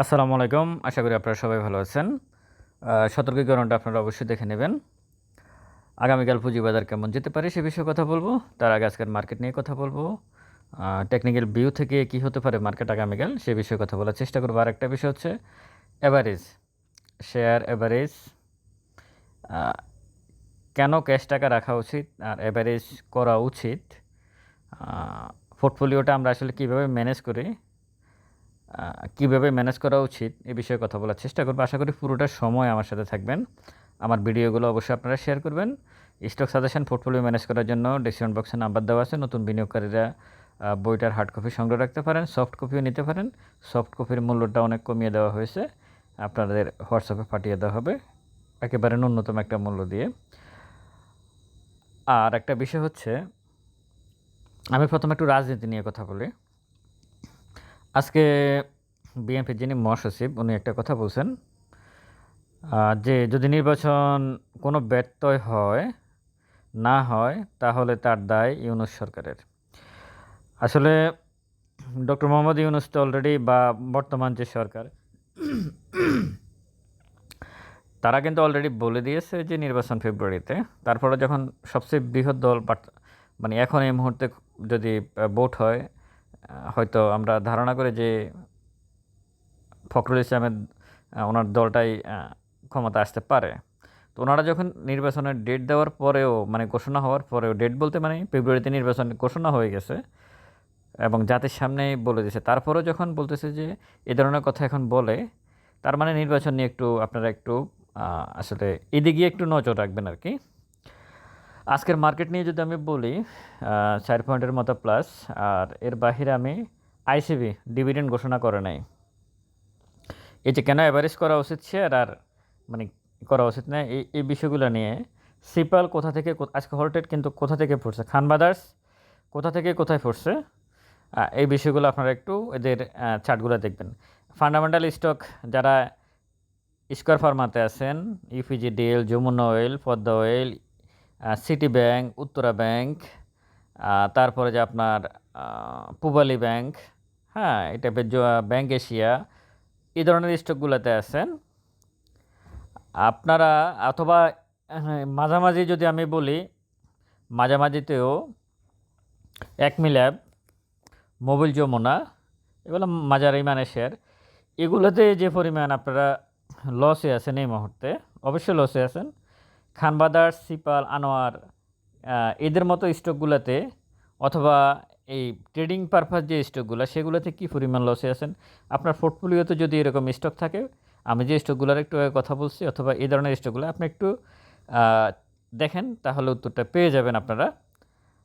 আসসালামু আলাইকুম। আশা করি আপনারা সবাই ভালো আছেন। সতর্কীকরণটা আপনারা অবশ্যই দেখে নেবেন। আগামীকাল পুঁজিবাজার কেমন যেতে পারে সে বিষয়ে কথা বলব। তার আগে আজকের মার্কেট নিয়ে কথা বলব। টেকনিক্যাল ভিউ থেকে কি হতে পারে মার্কেট আগামীকাল সে বিষয়ে কথা বলার চেষ্টা করব। আর একটা বিষয় হচ্ছে অ্যাভারেজ শেয়ার অ্যাভারেজ কেন ক্যাশ টাকা রাখা উচিত আর অ্যাভারেজ করা উচিত? পোর্টফোলিওটা আমরা আসলে কীভাবে ম্যানেজ করি? কীভাবে ম্যানেজ করা উচিত এ বিষয়ে কথা বলার চেষ্টা করব। আশা করি পুরোটা সময় আমার সাথে থাকবেন। আমার ভিডিওগুলো অবশ্যই আপনারা শেয়ার করবেন। স্টক সাজেশন পোর্টফোলিও ম্যানেজ করার জন্য ডিসক্রিপশন বক্সে নাম্বার দেওয়া আছে। নতুন বিনিয়োগকারীরা বইটার হার্ড কপি সংগ্রহ রাখতে পারেন সফট কপিও নিতে পারেন। সফট কপির মূল্যটা অনেক কমিয়ে দেওয়া হয়েছে। আপনাদের হোয়াটসঅ্যাপে পাঠিয়ে দেওয়া হবে। একেবারে ন্যূনতম একটা মূল্য দিয়ে। আর একটা বিষয় হচ্ছে, আমি প্রথমে একটু রাজনীতি নিয়ে কথা বলি। আজকে বিএনপির যিনি মহাসচিব, উনি একটা কথা বলছেন যে যদি নির্বাচন কোনো ব্যত্যয় হয়, না হয়, তাহলে তার দায় ইউনুস সরকারের। আসলে ডক্টর মোহাম্মদ ইউনুস তো অলরেডি বা বর্তমান যে সরকার, তারা কিন্তু অলরেডি বলে দিয়েছে যে নির্বাচন ফেব্রুয়ারিতে, তারপরে যখন সবচেয়ে বৃহৎ দল মানে এখন এই মুহূর্তে যদি ভোট হয় হয়তো আমরা ধারণা করে যে ফখরুল ইসলামের ওনার দলটাই ক্ষমতা আসতে পারে। তো ওনারা যখন নির্বাচনের ডেট দেওয়ার পরেও মানে ঘোষণা হওয়ার পরেও ডেট বলতে মানে ফেব্রুয়ারিতে নির্বাচন ঘোষণা হয়ে গেছে এবং জাতির সামনেই বলে দিয়েছে। তারপরেও যখন বলতেছে যে এ ধরনের কথা এখন বলে, তার মানে নির্বাচন নিয়ে একটু আপনারা একটু আসলে এদিকে একটু নজর রাখবেন আর কি। আজকের মার্কেট নিয়ে যদি আমি বলি চার পয়েন্টের মতো প্লাস আর এর বাহিরে আমি আইসিবি ডিভিডেন্ড ঘোষণা করে নাই। এই যে কেন অ্যাভারেজ করা উচিত শেয়ার আর মানে করা উচিত না, এই এই বিষয়গুলো নিয়ে সিপাল কোথা থেকে আজকে হলটেড কিন্তু কোথা থেকে পড়ছে খান বাদার্স কোথা থেকে কোথায় পড়ছে এই বিষয়গুলো আপনারা একটু এদের চার্টগুলো দেখবেন। ফান্ডামেন্টাল স্টক যারা স্কোয়ার ফার্মাতে আছেন UPG DL Jamuna oil Padma oil city bank Uttara bank তারপরে যে আপনার পূবালী ব্যাংক হ্যাঁ এটা ব্যাংক এশিয়া এই ধরনের স্টকগুলোতে আছেন। আপনারা অথবা মাঝামাঝি যদি আমি বলি, মাঝামাঝিতেও একমি ল্যাব মোবিল যমুনা এগুলো মাজার মানে শেয়ার এগুলোতে যে পরিমাণ আপনারা লসে আছেন এই মুহূর্তে, অবশ্যই লসে আছেন। খান বাদার সিপাল আনোয়ার এদের মতো স্টকগুলোতে অথবা এই ট্রেডিং পারপাস যে স্টকগুলো, সেগুলোতে কী পরিমাণ লসে আছেন? আপনার পোর্টফোলিওতে যদি এরকম স্টক থাকে, আমি যে স্টকগুলোর একটু কথা বলছি অথবা এই ধরনের স্টকগুলো, আপনি একটু দেখেন, তাহলে উত্তরটা পেয়ে যাবেন আপনারা।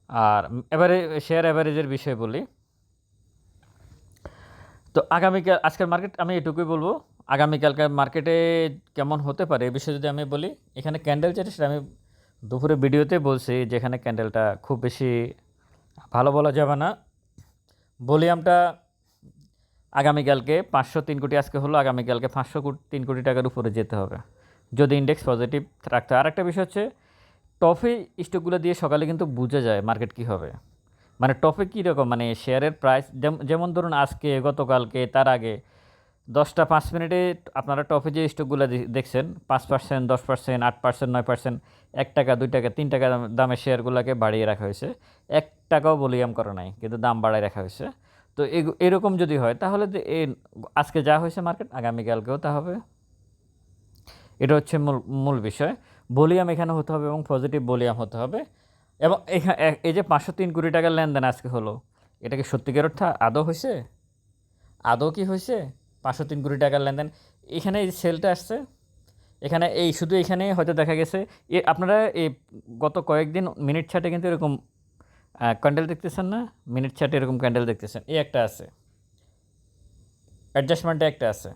আর এবারে শেয়ার অ্যাভারেজের বিষয় বলি। তো আগামীকাল, আজকের মার্কেট আমি এটুকুই বলব আগামীকালকার মার্কেটে কেমন হতে পারে এ বিষয়ে যদি আমি বলি, এখানে ক্যান্ডেল যেটা সেটা আমি দুপুরে ভিডিওতে বলছি যেখানে ক্যান্ডেলটা খুব বেশি ভালো বলা যাবে না। ভলিউমটা আগামীকালকে পাঁচশো তিন কোটি আজকে হলো, আগামীকালকে পাঁচশো কোটি তিন কোটি টাকার উপরে যেতে হবে। যদি ইন্ডেক্স পজিটিভ রাখতে হয়। আর একটা বিষয় হচ্ছে টফি স্টকগুলো দিয়ে সকালে কিন্তু বোঝা যায় মার্কেট কী হবে। মানে টপে কীরকম? মানে শেয়ারের প্রাইস যেমন ধরুন আজকে, গতকালকে, তার আগে দশটা পাঁচ মিনিটে আপনারা টপে যে স্টকগুলো দেখছেন, পাঁচ পার্সেন্ট, দশ পার্সেন্ট, আট পার্সেন্ট, নয় পার্সেন্ট, এক টাকা, দুই টাকা, তিন টাকা দাম- দামের শেয়ারগুলোকে বাড়িয়ে রাখা হয়েছে। এক টাকাও ভলিউম করা নাই, কিন্তু দাম বাড়ায় রাখা হয়েছে। তো এরকম যদি হয়, তাহলে এই আজকে যা হয়েছে মার্কেট আগামীকালকেও তা হবে। এটা হচ্ছে মূল মূল বিষয়। ভলিউম এখানে হতে হবে এবং পজিটিভ ভলিউম হতে হবে। এবং এই যে পাঁচশো তিন কোটি টাকার লেনদেন আজকে হলো, এটা কি সত্যিকার অর্থ আদৌ হয়েছে? আদৌ কি হয়েছে? পাঁচশো তিন কোটি টাকার লেনদেন। এখানে এই সেলটা আসছে। এখানে এই শুধু এখানে হয়তো দেখা গেছে। এ আপনারা এই গত কয়েকদিন মিনিট ছাটে কিন্তু এরকম ক্যান্ডেল দেখতেছেন না? মিনিট ছাটে এরকম ক্যান্ডেল দেখতেছেন। এই একটা আছে। অ্যাডজাস্টমেন্টে একটা আছে।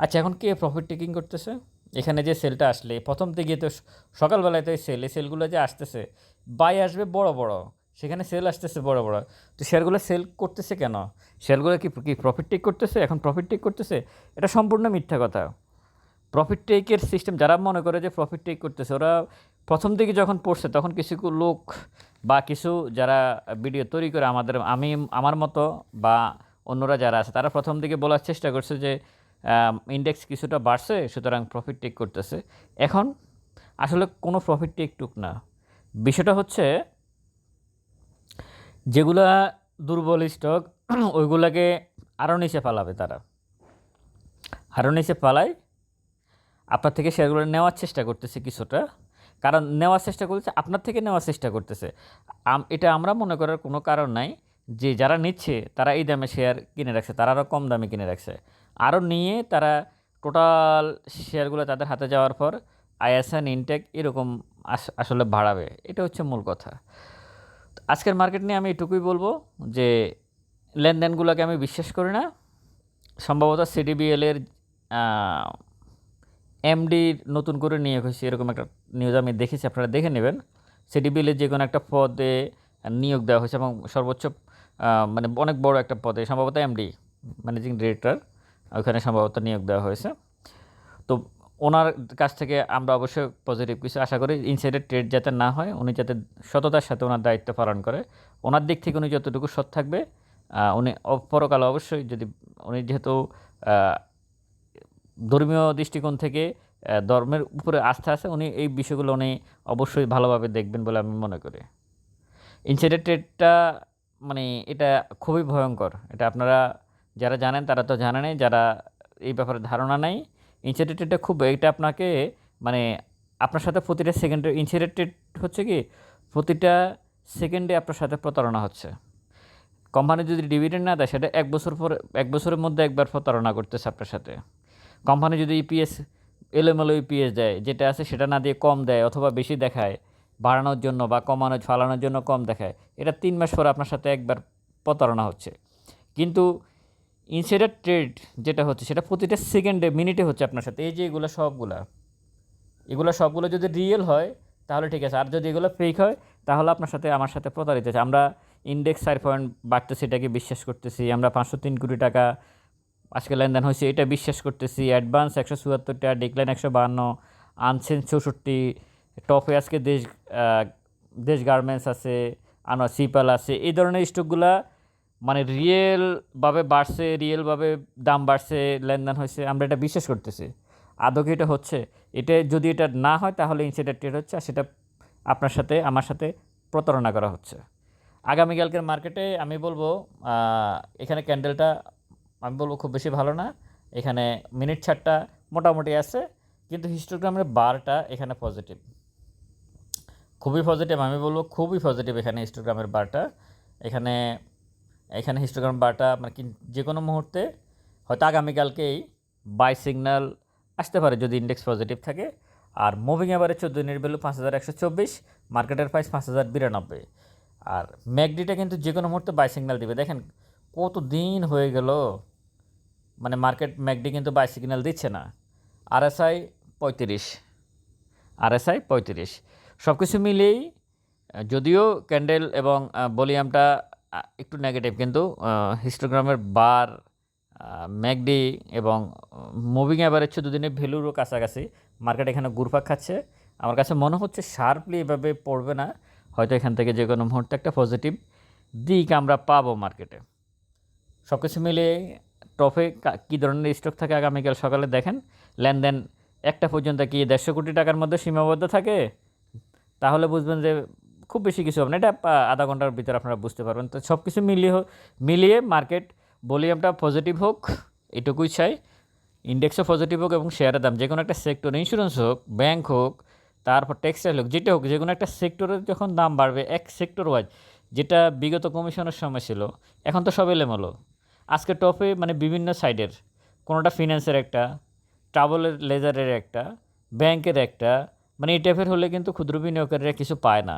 আচ্ছা এখন কে প্রফিট টেকিং করতেছে? এখানে যে সেলটা আসলে, প্রথম থেকে তো সকালবেলায় তো এই সেল এই সেলগুলো যে আসতেছে বাই আসবে বড় বড়। সেখানে সেল আসতেছে বড় বড়। তো শেয়ারগুলো সেল করতেছে কেন? শেয়ারগুলো কি কি প্রফিট টেক করতেছে? এখন প্রফিট টেক করতেছে? এটা সম্পূর্ণ মিথ্যা কথা। প্রফিট টেকের সিস্টেম যারা মনে করে যে প্রফিট টেক করতেছে, ওরা প্রথম দিকে যখন পড়ছে, তখন কিছু লোক বা কিছু যারা ভিডিও তৈরি করে আমাদের, আমি, আমার মতো বা অন্যরা যারা আছে, তারা প্রথম দিকে বলার চেষ্টা করছে যে ইন্ডেক্স কিছুটা বাড়ছে, সুতরাং প্রফিট টেক করতেছে। এখন আসলে কোনো প্রফিট টেক টুক না। বিষয়টা হচ্ছে যেগুলা দুর্বল স্টক, ওইগুলাকে আরও নিচে পালাবে তারা। আরও নিচে পালায় আপনার থেকে শেয়ারগুলো নেওয়ার চেষ্টা করতেছে কিছুটা। কারণ নেওয়ার চেষ্টা করতেছে, আপনার থেকে নেওয়ার চেষ্টা করতেছে। এটা আমরা মনে করার কোনো কারণ নাই যে যারা নিচ্ছে, তারা এই দামে শেয়ার কিনে রাখছে, তারা আরও কম দামে কিনে রাখছে। আরও নিয়ে তারা টোটাল শেয়ারগুলো তাদের হাতে যাওয়ার পর আইএসএন ইনটেক এরকম আস- আসলে বাড়াবে। এটা হচ্ছে মূল কথা। আজকের মার্কেট নিয়ে আমি এটুকুই বলব যে লেনদেনগুলোকে আমি বিশ্বাস করি না। সম্ভবত সিডিবিএল এর এমডি নতুন করে নিয়োগ হয়েছে, এরকম একটা নিউজ আমি দেখেছি, আপনারা দেখে নেবেন। সিডিবিএল এর যে কোনো একটা পদে নিয়োগ দেওয়া হয়েছে এবং সর্বোচ্চ মানে অনেক বড় একটা পদে, সম্ভবত এমডি ম্যানেজিং ডিরেক্টর ওখানে সম্ভবত নিয়োগ দেওয়া হয়েছে। তো ওনার কাছ থেকে আমরা অবশ্যই পজিটিভ কিছু আশা করি ইনসাইডের ট্রেড যাতে না হয়, উনি যাতে সততার সাথে ওনার দায়িত্ব পালন করে। ওনার দিক থেকে উনি যতটুকু সৎ থাকবে উনি অ- পরকালে অবশ্যই যদি, উনি যেহেতু ধর্মীয় দৃষ্টিকোণ থেকে ধর্মের উপরে আস্থা আছে, উনি এই বিষয়গুলো উনি অবশ্যই ভালোভাবে দেখবেন বলে আমি মনে করি। ইনসাইডার ট্রেডটা মানে এটা খুবই ভয়ঙ্কর। এটা আপনারা যারা জানেন তারা তো জানেনই যারা এই ব্যাপারে ধারণা নেই ইনসাইডার ট্রেডটা খুব, এটা আপনাকে মানে আপনার সাথে প্রতিটা সেকেন্ডে ইনসাইডার ট্রেড হচ্ছে কি, প্রতিটা সেকেন্ডে আপনার সাথে প্রতারণা হচ্ছে। কোম্পানি যদি ডিভিডেন্ড না দেয়, সেটা এক বছর পর, এক বছরের মধ্যে একবার প্রতারণা করতেছে আপনার সাথে। কোম্পানি যদি ইপিএস এলোমেলো ইপিএস দেয়, যেটা আছে সেটা না দিয়ে কম দেয় অথবা বেশি দেখায়, বাড়ানোর জন্য বা কমানো, ফালানোর জন্য কম দেখায়, এটা তিন মাস পর আপনার সাথে একবার প্রতারণা হচ্ছে। কিন্তু ইনসাইডার ট্রেড যেটা হচ্ছে, সেটা প্রতিটা সেকেন্ডে মিনিটে হচ্ছে আপনার সাথে। এই যে এগুলো সবগুলা, এগুলো সবগুলো যদি রিয়েল হয়, তাহলে ঠিক আছে। আর যদি এগুলো ফেক হয়, তাহলে আপনার সাথে, আমার সাথে প্রতারিত হচ্ছে আমরা ইন্ডেক্স চার পয়েন্ট বাড়তেছে, এটাকে বিশ্বাস করতেছি। আমরা পাঁচশো তিন কোটি টাকা আজকে লেনদেন হয়েছে, এটা বিশ্বাস করতেছি। অ্যাডভান্স একশো চুয়াত্তরটা ডিক্লাইন একশো বাহান্ন আনসেন্স চৌষট্টি টপে আজকে দেশ দেশ গার্মেন্টস আছে আনো সিপাল আছে। এই ধরনের স্টকগুলা মানে রিয়েলভাবে বাড়ছে রিয়েলভাবে দাম বাড়ছে, লেনদেন হয়েছে, আমরা এটা বিশ্বাস করতেছি। আদৌ কি এটা হচ্ছে? এটা যদি এটা না হয়, তাহলে ইনসাইডার ট্রেড হচ্ছে, আর সেটা আপনার সাথে, আমার সাথে প্রতারণা করা হচ্ছে। আগামীকালকের মার্কেটে আমি বলব এখানে ক্যান্ডেলটা আমি বলব খুব বেশি ভালো না। এখানে মিনিট ছাড়টা মোটামুটি আছে, কিন্তু হিস্টোগ্রামের বারটা এখানে পজিটিভ খুবই পজিটিভ আমি বলব খুবই পজিটিভ এখানে হিস্টোগ্রামের বারটা এখানে এখানে হিস্টোগ্রাম বারটা মানে কি যে কোনো মুহূর্তে হয়তো আগামীকালকেই বাই সিগন্যাল আসতে পারে যদি ইন্ডেক্স পজিটিভ থাকে। আর মুভিং এবারে চোদ্দ দিনের ভ্যালু পাঁচ হাজার একশো চব্বিশ মার্কেটের প্রাইস পাঁচ হাজার বিরানব্বই। আর ম্যাকডিটা কিন্তু যে কোনো মুহূর্তে বাই সিগন্যাল দিবে। দেখেন কত দিন হয়ে গেল মানে মার্কেট ম্যাকডি কিন্তু বাই সিগন্যাল দিচ্ছে না। আরএসআই পঁয়ত্রিশ আরএসআই পঁয়ত্রিশ। সব কিছু মিলিয়েই আহ, যদিও ক্যান্ডেল এবং ভলিউমটা একটু নেগেটিভ কিন্তু হিস্টোগ্রামের বার ম্যাকডি এবং মুভিং অ্যাভারেজ চোদ্দ দিনের ভ্যালুরও কাছাকাছি। মার্কেট এখানে ঘুরপাক খাচ্ছে। আমার কাছে মনে হচ্ছে শার্পলি এভাবে পড়বে না। হয়তো এখান থেকে যে কোনো মুহূর্তে একটা পজিটিভ দিক আমরা পাবো মার্কেটে সব কিছু মিলিয়ে টপে কী ধরনের স্টক থাকে আগামীকাল সকালে দেখেন। লেনদেন একটা পর্যন্ত কি দেড়শো কোটি টাকার মধ্যে সীমাবদ্ধ থাকে? তাহলে বুঝবেন যে খুব বেশি কিছু হবে না। এটা আধা ঘণ্টার ভিতরে আপনারা বুঝতে পারবেন। তো সব কিছু মিলিয়ে মিলিয়ে মার্কেট ভলিউমটা পজিটিভ হোক, এটুকুই চাই। ইন্ডেক্সও পজিটিভ হোক এবং শেয়ারের দাম, যে কোনো একটা সেক্টর ইন্স্যুরেন্স হোক ব্যাংক হোক, তারপর টেক্সটাইল হোক, যেটা হোক, যে কোনো একটা সেক্টরের যখন দাম বাড়বে, এক সেক্টর ওয়াইজ যেটা বিগত কমিশনের সময় ছিল, এখন তো সব এলেমলো। আজকে টপে মানে বিভিন্ন সাইডের কোনোটা ফিন্যান্সের একটা ট্রাভেলের লেজারের একটা ব্যাংকের একটা মানে এই টাইপের হলে কিন্তু ক্ষুদ্র বিনিয়োগকারীরা কিছু পায় না।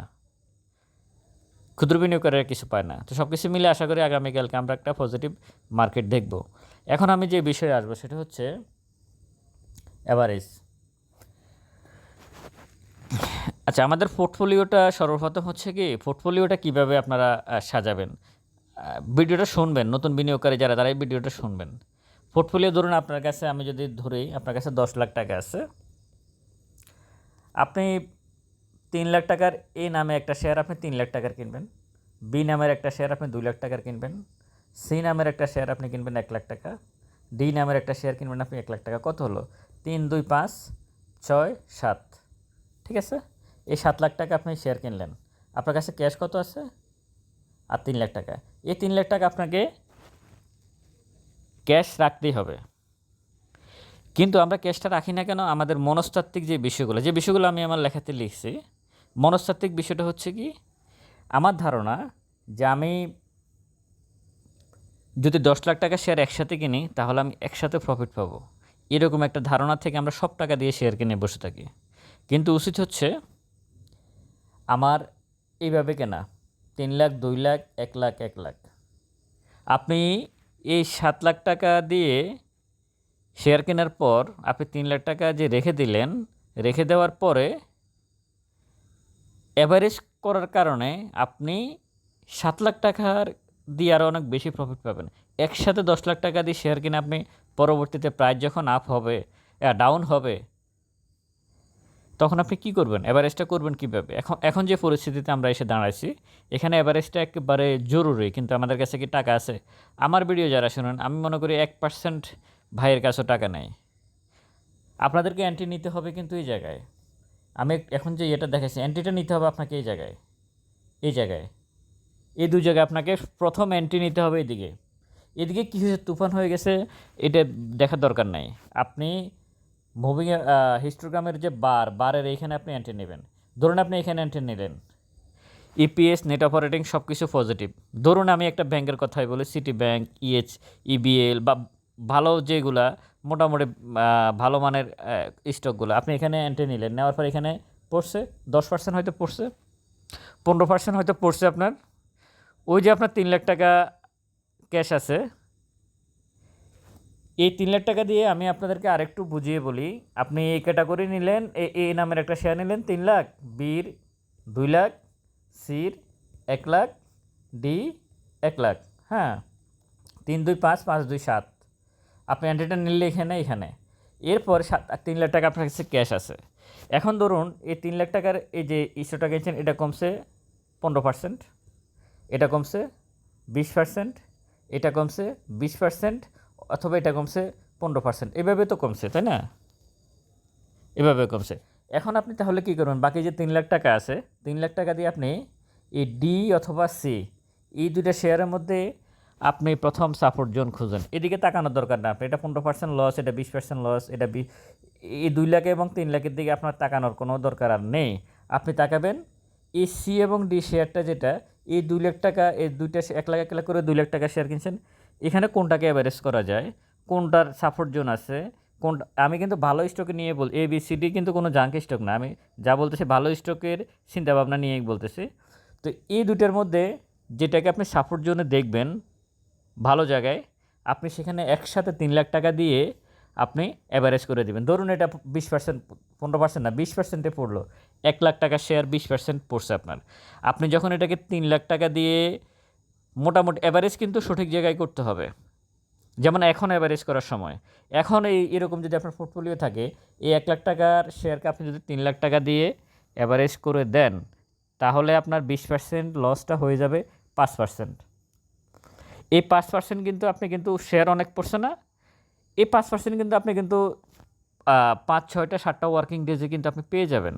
ক্ষুদ্র বিনিয়োগকারীরা কিছু পায় না। তো সব কিছু মিলে আশা করি আগামীকালকে আমরা একটা পজিটিভ মার্কেট দেখব। এখন আমি যে বিষয়ে আসব সেটা হচ্ছে অ্যাভারেজ আচ্ছা আমাদের পোর্টফোলিওটা সর্বপ্রথম হচ্ছে কি পোর্টফোলিওটা কীভাবে আপনারা সাজাবেন? ভিডিওটা শুনবেন, নতুন বিনিয়োগকারী যারা তারা এই ভিডিওটা শুনবেন। পোর্টফোলিও ধরুন আপনার কাছে, আমি যদি ধরি, আপনার কাছে দশ লাখ টাকা আছে। আপনি তিন লাখ টাকার এ নামে একটা শেয়ার আপনি তিন লাখ টাকার কিনবেন, বি নামের একটা শেয়ার আপনি দুই লাখ টাকার কিনবেন, সি নামের একটা শেয়ার আপনি কিনবেন এক লাখ টাকা, ডি নামের একটা শেয়ার কিনবেন আপনি এক লাখ টাকা। কত হলো? তিন, দুই, পাঁচ, ছয়, সাত। ঠিক আছে? এই সাত লাখ টাকা আপনি শেয়ার কিনলেন। আপনার কাছে ক্যাশ কত আছে? আর তিন লাখ টাকা। এই তিন লাখ টাকা আপনাকে ক্যাশ রাখতেই হবে। কিন্তু আমরা ক্যাশটা রাখি না কেন? আমাদের মনস্তাত্ত্বিক যে বিষয়গুলো যে বিষয়গুলো আমি আমার লেখাতে লিখছি মনস্তাত্ত্বিক বিষয়টা হচ্ছে কি, আমার ধারণা যে আমি যদি দশ লাখ টাকা শেয়ার একসাথে কিনি, তাহলে আমি একসাথে প্রফিট পাবো। এরকম একটা ধারণা থেকে আমরা সব টাকা দিয়ে শেয়ার কিনে বসে থাকি। কিন্তু উচিত হচ্ছে আমার এইভাবে কেনা, তিন লাখ, দুই লাখ, এক লাখ এক লাখ। আপনি এই সাত লাখ টাকা দিয়ে শেয়ার কেনার পর আপনি তিন লাখ টাকা যে রেখে দিলেন, রেখে দেওয়ার পরে অ্যাভারেজ করার কারণে আপনি সাত লাখ টাকার দিয়ে আরও অনেক বেশি প্রফিট পাবেন। একসাথে দশ লাখ টাকা দিয়ে শেয়ার কিনে আপনি পরবর্তীতে প্রাইস যখন আপ হবে ডাউন হবে, তখন আপনি কি করবেন? অ্যাভারেজটা করবেন কীভাবে? এখন এখন যে পরিস্থিতিতে আমরা এসে দাঁড়াইছি, এখানে অ্যাভারেজটা একেবারে জরুরি, কিন্তু আমাদের কাছে কি টাকা আছে? আমার ভিডিও যারা শুনেন, আমি মনে করি এক পার্সেন্ট ভাইয়ের কাছেও টাকা নেই। আপনাদেরকে অ্যান্টি নিতে হবে কিন্তু এই জায়গায়। আমি এখন যে এটা দেখাচ্ছি অ্যান্টিটা নিতে হবে আপনাকে এই জায়গায়। এই জায়গায়। এই দু জায়গায় আপনাকে প্রথম এন্ট্রি নিতে হবে এদিকে। এদিকে কী হয়েছে? তুফান হয়ে গেছে, এটা দেখার দরকার নাই। আপনি মুভিং হিস্টোগ্রামের যে বার বারের এইখানে আপনি এন্ট্রি নেবেন। ধরুন আপনি এখানে এন্ট্রি নিলেন। ইপিএস নেট অপারেটিং সব কিছু পজিটিভ ধরুন আমি একটা ব্যাংকের কথাই বলি সিটি ব্যাংক ইএচ ইবিএল বা ভালো যেগুলা, মোটামুটি ভালো মানের স্টকগুলো। আপনি এখানে এন্ট্রি নিলেন, নেওয়ার পর এখানে পড়ছে, দশ পার্সেন্ট হয়তো পড়ছে, পনেরো পার্সেন্ট হয়তো পড়ছে আপনার। ওই যে আপনার তিন লাখ টাকা ক্যাশ আছে, এই তিন লাখ টাকা দিয়ে আমি আপনাদেরকে আরেকটু বুঝিয়ে বলি। আপনি এই ক্যাটাগরি নিলেন, এ নামের একটা শেয়ার নিলেন, তিন লাখ, বির, দুই লাখ, সির, এক লাখ, ডি, এক লাখ হ্যাঁ তিন দুই পাঁচ পাঁচ দুই সাত। আপনি অ্যান্টিটা নিলে এখানে এখানে। এরপর সাত, তিন লাখ টাকা আপনার কাছে ক্যাশ আছে। এখন ধরুন, এই তিন লাখ টাকার এই যে ইস্যু টাকা গেছেন এটা কমছে পনেরো পার্সেন্ট এটা কমছে বিশ পার্সেন্ট এটা কমছে বিশ পার্সেন্ট অথবা এটা কমছে পনেরো পার্সেন্ট এভাবে তো কমছে, তাই না? এভাবে কমছে। এখন আপনি তাহলে কী করবেন? বাকি যে তিন লাখ টাকা আছে, তিন লাখ টাকা দিয়ে আপনি এই ডি অথবা সি এই দুইটা শেয়ারের মধ্যে আপনি প্রথম সাপোর্ট জোন খুঁজেন। এদিকে তাকানোর দরকার না আপনি। এটা পনেরো পার্সেন্ট লস এটা বিশ পার্সেন্ট লস এটা এই দুই লাখ এবং তিন লাখের দিকে আপনার তাকানোর কোনো দরকার আর নেই। আপনি তাকাবেন এই সি এবং ডি শেয়ারটা যেটা, এই দুই লাখ টাকা, এই দুইটা এক লাখ এক লাখ করে দুই লাখ টাকা শেয়ার কিনছেন, এখানে কোনটাকে অ্যাভারেজ করা যায়? কোনটার সাপোর্ট জোন আছে? কোন আমি কিন্তু ভালো স্টকে নিয়ে বল এ বি সি ডি কিন্তু কোনো জাঙ্ক স্টক না। আমি যা বলতেছি ভালো স্টকের চিন্তাভাবনা নিয়েই বলতেছি। তো এই দুটার মধ্যে যেটাকে আপনি সাপোর্ট জোনে দেখবেন ভালো জায়গায় আপনি সেখানে একসাথে তিন লাখ টাকা দিয়ে আপনি অ্যাভারেজ করে দেবেন। ধরুন এটা বিশ পার্সেন্ট পনেরো পার্সেন্ট না, বিশ পার্সেন্টে পড়ল। এক লাখ টাকা শেয়ার বিশ পার্সেন্ট পড়ছে আপনার। আপনি যখন এটাকে তিন লাখ টাকা দিয়ে মোটামুটি অ্যাভারেজ কিন্তু সঠিক জায়গায় করতে হবে। যেমন এখন অ্যাভারেজ করার সময়। এখন এই, এরকম যদি আপনার পোর্টফোলিও থাকে, এই এক লাখ টাকার শেয়ারকে আপনি যদি তিন লাখ টাকা দিয়ে অ্যাভারেজ করে দেন, তাহলে আপনার বিশ পার্সেন্ট লসটা হয়ে যাবে পাঁচ পার্সেন্ট এই পাঁচ পার্সেন্ট কিন্তু আপনি কিন্তু শেয়ার অনেক পড়ছে না। এই পাঁচ পার্সেন্ট কিন্তু আপনি কিন্তু পাঁচ, ছয়টা, সাতটা ওয়ার্কিং ডেজে কিন্তু আপনি পেয়ে যাবেন।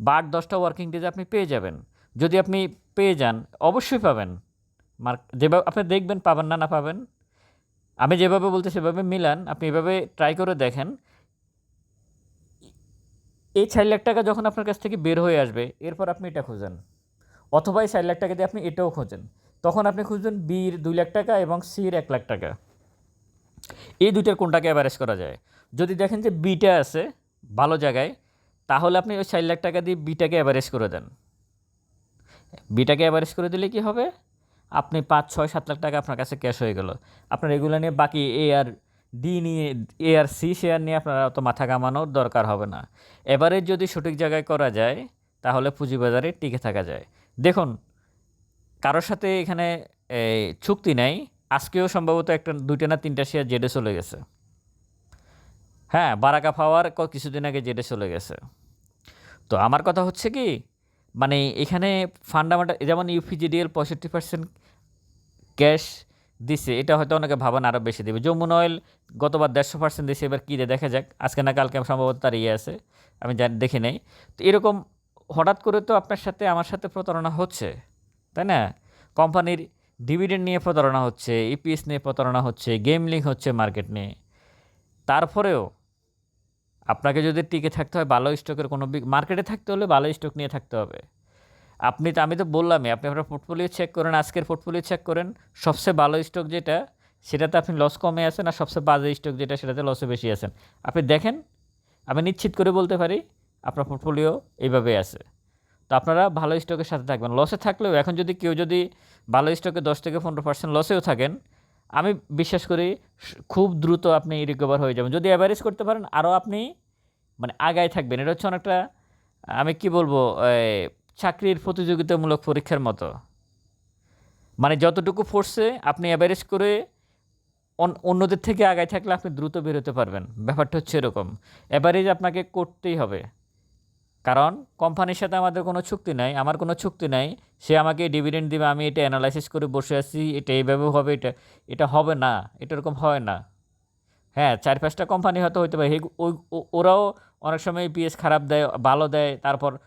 বা আট দশটা ওয়ার্কিং ডেজে আপনি পেয়ে যাবেন। যদি আপনি পেয়ে যান, অবশ্যই পাবেন। মার্ক, যেভাবে আপনি দেখবেন পাবেন না না পাবেন। আমি যেভাবে বলতে সেভাবে মিলান, আপনি এভাবে ট্রাই করে দেখেন। এই চার লাখ টাকা যখন আপনার কাছ থেকে বের হয়ে আসবে, এরপর আপনি এটা খুঁজেন। অথবা এই চার লাখ টাকা দিয়ে আপনি এটাও খোঁজেন। তখন আপনি খুঁজবেন বির দুই লাখ টাকা এবং সির এক লাখ টাকা। এই দুইটার কোনটাকে অ্যাভারেজ করা যায়? যদি দেখেন যে বিটা আছে ভালো জায়গায়, তাহলে আপনি ওই চার লাখ টাকা দিয়ে বিটাকে অ্যাভারেজ করে দেন। বিটাকে অ্যাভারেজ করে দিলে কি হবে? আপনি পাঁচ, ছয়, সাত লাখ টাকা আপনার কাছে ক্যাশ হয়ে গেল। আপনার এগুলো নিয়ে বাকি এ আর ডি নিয়ে এ আর সি শেয়ার নিয়ে আপনার অত মাথা কামানোর দরকার হবে না। এবারে যদি সঠিক জায়গায় করা যায়, তাহলে পুঁজিবাজারে টিকে থাকা যায়। দেখুন কারোর সাথে এখানে চুক্তি নাই। আজকেও সম্ভবত একটা, দুইটা না তিনটা শেয়ার জেডে চলে গেছে। হ্যাঁ বারাকা পাওয়ার কিছুদিন আগে জেডে চলে গেছে। তো আমার কথা হচ্ছে কি মানে এখানে ফান্ডামেন্টাল যেমন ইউপিজিডিএল পঁয়ষট্টি পার্সেন্ট ক্যাশ দিছে, এটা হয়তো অনেকে ভাবেন আরও বেশি দেবে। যমুনা অয়েল গতবার দেড়শো পার্সেন্ট দিছে, এবার কী দিয়ে দেখা যাক। আজকে না কালকে সম্ভবত তার ইয়ে আছে, আমি জানি, দেখি নেই। তো এরকম হঠাৎ করে তো আপনার সাথে, আমার সাথে প্রতারণা হচ্ছে। তাই না? কোম্পানির ডিভিডেন্ড নিয়ে প্রতারণা হচ্ছে ইপিএস নিয়ে প্রতারণা হচ্ছে গেম লিঙ্ক হচ্ছে মার্কেট নিয়ে। তারপরেও আপনাকে যদি টিকে থাকতে হয়, ভালো স্টকের কোনো মার্কেটে থাকতে হলে ভালো স্টক নিয়ে থাকতে হবে। আপনি তো, আমি তো বললামই, আপনি আপনার পোর্টফোলিও চেক করেন, আজকের পোর্টফোলিও চেক করেন, সবচেয়ে ভালো স্টক যেটা, সেটাতে আপনি লস কমে আছেন আর সবচেয়ে বাজে স্টক যেটা, সেটাতে লসে বেশি আছেন। আপনি দেখেন, আমি নিশ্চিত করে বলতে পারি, আপনার পোর্টফোলিও এইভাবে আছে। তো আপনারা ভালো স্টকের সাথে থাকবেন। লসে থাকলেও এখন যদি কেউ যদি ভালো স্টকে দশ থেকে পনেরো পার্সেন্ট লসেও থাকেন, আমি বিশ্বাস করি খুব দ্রুত আপনি রিকভার হয়ে যাবেন। যদি অ্যাভারেজ করতে পারেন, আরও আপনি মানে আগায় থাকবেন। এটা হচ্ছে অনেকটা, আমি কি বলব চাকরির প্রতিযোগিতামূলক পরীক্ষার মতো। মানে যতটুকু ফোর্সে আপনি অ্যাভারেজ করে অন- অন্যদের থেকে আগায় থাকলে আপনি দ্রুত বেরোতে পারবেন। ব্যাপারটা হচ্ছে এরকম। অ্যাভারেজ আপনাকে করতেই হবে। কারণ কোম্পানির সাথে আমাদের কোনো চুক্তি নাই, আমার কোনো চুক্তি নাই। সে আমাকে ডিভিডেন্ড দিবে, আমি এটা অ্যানালাইসিস করে বসে আছি, এটা এইভাবে হবে, এটা এটা হবে না, এটা এরকম হয় না। হ্যাঁ চার পাঁচটা কোম্পানি হয়তো হতে পারে ওই- ওরাও অনেক সময় পিএস খারাপ দেয়, ভালো দেয়, তারপর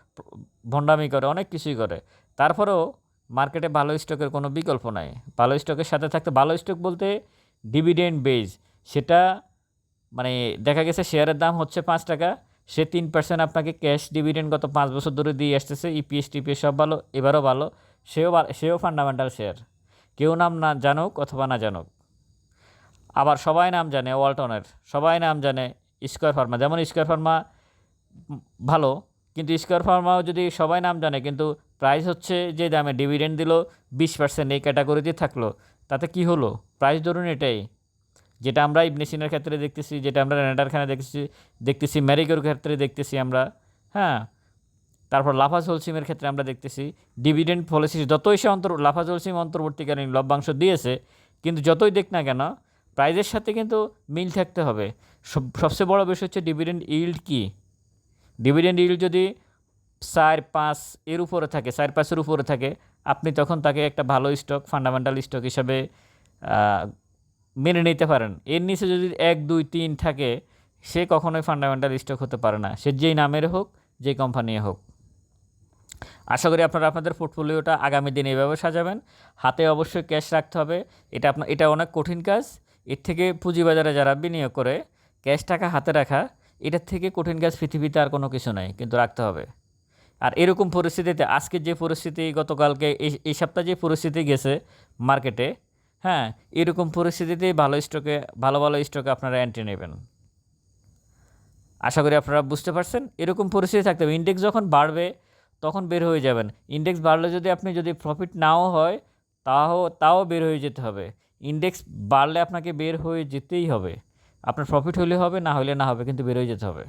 ভণ্ডামি করে, অনেক কিছুই করে। তারপরেও মার্কেটে ভালো স্টকের কোনো বিকল্প নাই। ভালো স্টকের সাথে থাকতে ভালো স্টক বলতে ডিভিডেন্ড বেজ সেটা মানে দেখা গেছে শেয়ারের দাম হচ্ছে পাঁচ টাকা সে তিন পার্সেন্ট আপনাকে ক্যাশ ডিভিডেন্ড গত পাঁচ বছর ধরে দিয়ে আসতেছে ইপিএস টিপিএস সব ভালো, এবারও ভালো, সেও সেও ফান্ডামেন্টাল শেয়ার কেউ নাম না জানুক অথবা না জানুক। আবার সবাই নাম জানে ওয়ালটনের, সবাই নাম জানে স্কোয়ার ফার্মা। যেমন স্কোয়ার ফার্মা ভালো, কিন্তু স্কোয়ার ফার্মাও যদি সবাই নাম জানে, কিন্তু প্রাইস হচ্ছে যে দামে ডিভিডেন্ড দিল, বিশ পার্সেন্ট এই ক্যাটাগরিতে থাকল, তাতে কি হলো? প্রাইস ধরুন এটাই। যেটা আমরা ইবনেসিনের ক্ষেত্রে দেখতেছি, যেটা আমরা রেনাডারখানে দেখতেছি দেখতেছি ম্যারিগোর ক্ষেত্রে দেখতেছি আমরা হ্যাঁ? তারপর লাফাজ হোলসিমের ক্ষেত্রে আমরা দেখতেছি, ডিভিডেন্ড পলিসি যতই সে অন্তর লাফাজ হোলসিম অন্তর্বর্তীকালীন লভ্যাংশ দিয়েছে, কিন্তু যতই দেখ না কেন, প্রাইজের সাথে কিন্তু মিল থাকতে হবে। সব- সবচেয়ে বড় বিষয় হচ্ছে ডিভিডেন্ড ইল্ড কি? ডিভিডেন্ড ইল্ড যদি চার পাঁচ এর উপরে থাকে, চার পাঁচের উপরে থাকে, আপনি তখন তাকে একটা ভালো স্টক, ফান্ডামেন্টাল স্টক হিসাবে মেনে নিতে পারেন। এর নিচে যদি এক, দুই, তিন থাকে, সে কখনোই ফান্ডামেন্টাল স্টক হতে পারে না। সে যেই নামের হোক, যেই কোম্পানি হোক। আশা করি আপনারা আপনাদের পোর্টফোলিওটা আগামী দিনে এভাবে সাজাবেন। হাতে অবশ্যই ক্যাশ রাখতে হবে। এটা আপনার এটা অনেক কঠিন কাজ। এর থেকে পুঁজিবাজারে যারা বিনিয়োগ করে ক্যাশ টাকা হাতে রাখা, এটার থেকে কঠিন কাজ পৃথিবীতে আর কোনো কিছু নাই, কিন্তু রাখতে হবে। আর এরকম পরিস্থিতিতে, আজকে যে পরিস্থিতি গতকালকে, এই সপ্তাহে যে পরিস্থিতি গেছে মার্কেটে হ্যাঁ এরকম পরিস্থিতিতে ভালো স্টকে, ভালো ভালো স্টকে আপনারা এন্ট্রি নেবেন। আশা করি আপনারা বুঝতে পারছেন। এরকম পরিস্থিতি থাকতে হবে। ইন্ডেক্স যখন বাড়বে, তখন বের হয়ে যাবেন। ইন্ডেক্স বাড়লে যদি আপনি যদি প্রফিট নাও হয় তাও তাও বের হয়ে যেতে হবে। ইন্ডেক্স বাড়লে আপনাকে বের হয়ে যেতেই হবে। আপনার প্রফিট হলে হবে, না হলে না হবে, কিন্তু বের হয়ে যেতে হবে।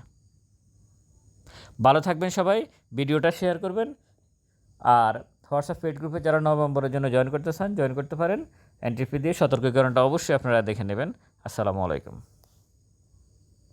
ভালো থাকবেন সবাই। ভিডিওটা শেয়ার করবেন। আর হোয়াটসঅ্যাপ পেড গ্রুপে যারা নভেম্বরের জন্য জয়েন করতে চান জয়েন করতে পারেন। এন্ট্রি ফি দিয়ে সতর্কীকরণটা অবশ্যই আপনারা দেখে নেবেন। আসসালামু আলাইকুম।